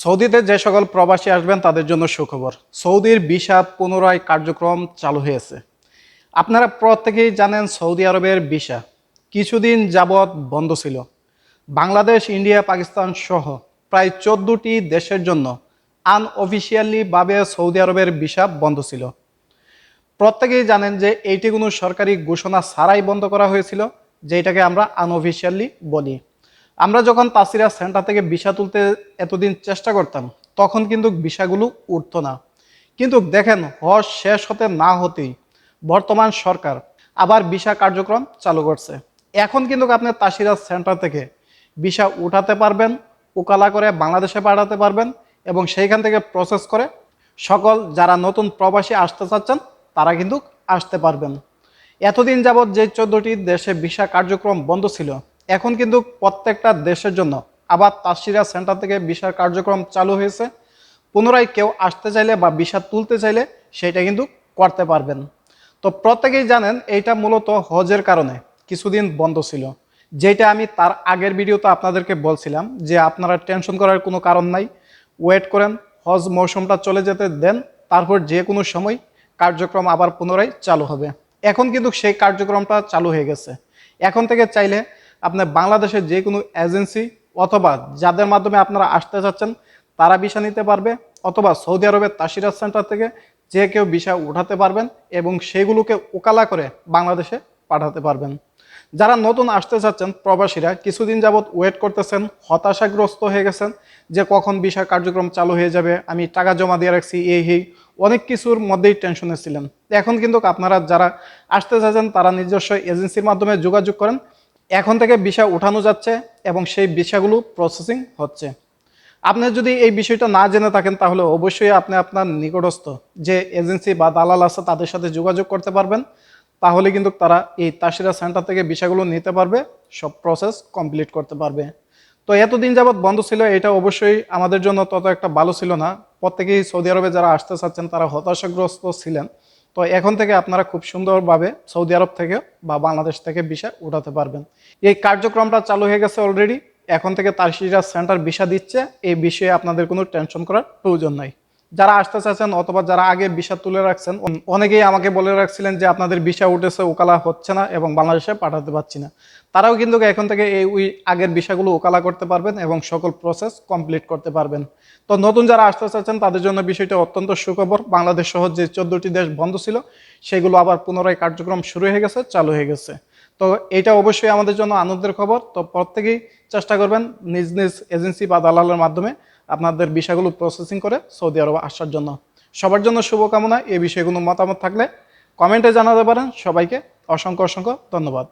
সৌদিতে যে সকল প্রবাসী আসবেন, তাদের জন্য সুখবর। সৌদির ভিসা পুনরায় কার্যক্রম চালু হয়েছে। আপনারা প্রত্যেকেই জানেন সৌদি আরবের ভিসা কিছুদিন যাবৎ বন্ধ ছিল। বাংলাদেশ, ইন্ডিয়া, পাকিস্তান সহ প্রায় চোদ্দোটি দেশের জন্য আনঅফিসিয়ালিভাবে সৌদি আরবের ভিসা বন্ধ ছিল। প্রত্যেকেই জানেন যে এইটি কোনো সরকারি ঘোষণা ছাড়াই বন্ধ করা হয়েছিল, যেটাকে আমরা আনঅফিসিয়ালি বলি। আমরা যখন তাসিরা সেন্টার থেকে ভিসা তুলতে এতদিন চেষ্টা করতাম, তখন কিন্তু ভিসাগুলো উঠতো না। কিন্তু দেখেন, হজ শেষ হতে না হতেই বর্তমান সরকার আবার ভিসা কার্যক্রম চালু করছে। এখন কিন্তু আপনি তাসিরা সেন্টার থেকে ভিসা উঠাতে পারবেন, উকালা করে বাংলাদেশে পাঠাতে পারবেন এবং সেইখান থেকে প্রসেস করে সকল যারা নতুন প্রবাসী আসতে চাচ্ছেন, তারা কিন্তু আসতে পারবেন। এতদিন যাবৎ যে চোদ্দটি দেশে ভিসা কার্যক্রম বন্ধ ছিল এখন কিন্তু প্রত্যেকটা দেশের জন্য আবার তাসিরা সেন্টার থেকে ভিসার কার্যক্রম চালু হয়েছে। পুনরায় কেউ আসতে চাইলে বা ভিসা তুলতে চাইলে সেটা কিন্তু করতে পারবেন। তো প্রত্যেকেই জানেন এইটা মূলত হজের কারণে কিছুদিন বন্ধ ছিল। যেটা আমি তার আগের ভিডিওতে আপনাদেরকে বলছিলাম যে আপনারা টেনশন করার কোনো কারণ নাই। ওয়েট করেন, হজ মৌসুমটা চলে যেতে দেন, তারপর যে কোনো সময় কার্যক্রম আবার পুনরায় চালু হবে। এখন কিন্তু সেই কার্যক্রমটা চালু হয়ে গেছে। এখন থেকে চাইলে আপনার বাংলাদেশের যে কোনো এজেন্সি অথবা যাদের মাধ্যমে আপনারা আসতে চাচ্ছেন তারা ভিসা নিতে পারবে অথবা সৌদি আরবের তাসিরাত সেন্টার থেকে যে কেউ ভিসা উঠাতে পারবেন এবং সেগুলোকে ওকালা করে বাংলাদেশে পাঠাতে পারবেন। যারা নতুন আসতে চাচ্ছেন প্রবাসীরা কিছুদিন যাবৎ ওয়েট করতেছেন, হতাশাগ্রস্ত হয়ে গেছেন যে কখন ভিসা কার্যক্রম চালু হয়ে যাবে, আমি টাকা জমা দিয়ে রাখছি, এই, হেই, অনেক কিছুর মধ্যেই টেনশনে ছিলেন। এখন কিন্তু আপনারা যারা আসতে চাচ্ছেন তারা নিজস্ব এজেন্সির মাধ্যমে যোগাযোগ করেন এখন থেকে ভিসা উঠানো যাচ্ছে এবং সেই ভিসাগুলো প্রসেসিং হচ্ছে। আপনি যদি এই বিষয়টা না জেনে থাকেন, তাহলে অবশ্যই আপনি আপনার নিকটস্থ যে এজেন্সি বা দালাল আছে, তাদের সাথে যোগাযোগ করতে পারবেন। তাহলে কিন্তু তারা এই তাসিরা সেন্টার থেকে বিষয়গুলো নিতে পারবে, সব প্রসেস কমপ্লিট করতে পারবে। তো এতদিন যাবৎ বন্ধ ছিল, এটা অবশ্যই আমাদের জন্য তত একটা ভালো ছিল না। প্রত্যেকেই সৌদি আরবে যারা আসতে চাচ্ছেন, তারা হতাশাগ্রস্ত ছিলেন। তো এখন থেকে আপনারা খুব সুন্দরভাবে সৌদি আরব থেকে বা বাংলাদেশ থেকে ভিসা উঠাতে পারবেন। এই কার্যক্রমটা চালু হয়ে গেছে অলরেডি এখন থেকে তার সেন্টার ভিসা দিচ্ছে। এই বিষয়ে আপনাদের কোনো টেনশন করার প্রয়োজন নাই। যারা আসতে চাচ্ছেন অথবা যারা আগে ভিসা তুলে রাখছেন অনেকেই আমাকে বলে রাখছিলেন যে আপনাদের ভিসা উঠেছে, ওকালা হচ্ছে না এবং বাংলাদেশে পাঠাতে পারছি না। তারাও কিন্তু এখন থেকে এই ওই আগের ভিসাগুলো ওকালা করতে পারবেন এবং সকল প্রসেস কমপ্লিট করতে পারবেন। তো নতুন যারা আসতে চাচ্ছেন, তাদের জন্য বিষয়টা অত্যন্ত সুখবর। বাংলাদেশ সহ যে চোদ্দটি দেশ বন্ধ ছিল, সেগুলো আবার পুনরায় কার্যক্রম শুরু হয়ে গেছে, চালু হয়ে গেছে। তো এটা অবশ্যই আমাদের জন্য আনন্দের খবর। তো প্রত্যেকেই চেষ্টা করবেন নিজ নিজ এজেন্সি বা দালালের মাধ্যমে আপনাদের বিষয়গুলো প্রসেসিং করে সৌদি আরব আসার জন্য। সবার জন্য শুভকামনা। এই বিষয়ে কোনো মতামত থাকলে কমেন্টে জানাতে পারেন। সবাইকে অসংখ্য অসংখ্য ধন্যবাদ।